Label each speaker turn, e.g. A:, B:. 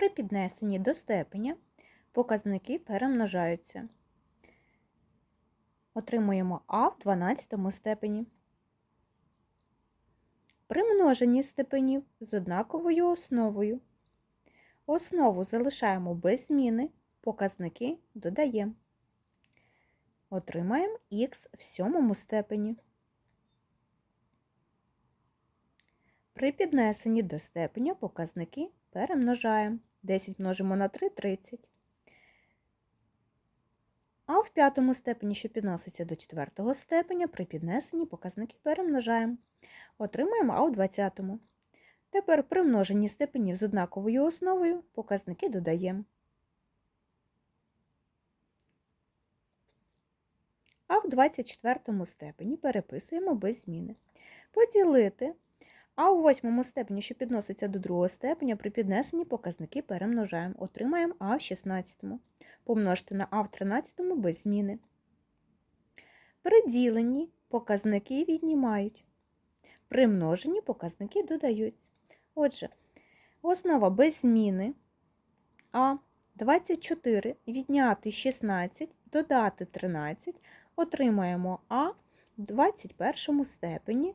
A: При піднесенні до степеня показники перемножаються. Отримуємо А в 12 степені. При множенні степенів з однаковою основою. Основу залишаємо без зміни, показники додаємо. Отримаємо х в сьомому степені. При піднесенні до степеня показники перемножаємо. 10 множимо на 3 – 30. А в п'ятому степені, що підноситься до четвертого степеня, при піднесенні показники перемножаємо. Отримаємо А у 20. Тепер при множенні степенів з однаковою основою показники додаємо. А в 24 степені переписуємо без зміни. Поділити а у восьмому степені, що підноситься до другого степеня, при піднесенні показники перемножаємо. Отримаємо А в 16. Помножити на А в 13 без зміни. При діленні показники віднімають. При множенні показники додаються. Отже, основа без зміни А 24 відняти 16, додати 13, отримаємо А в 21 степені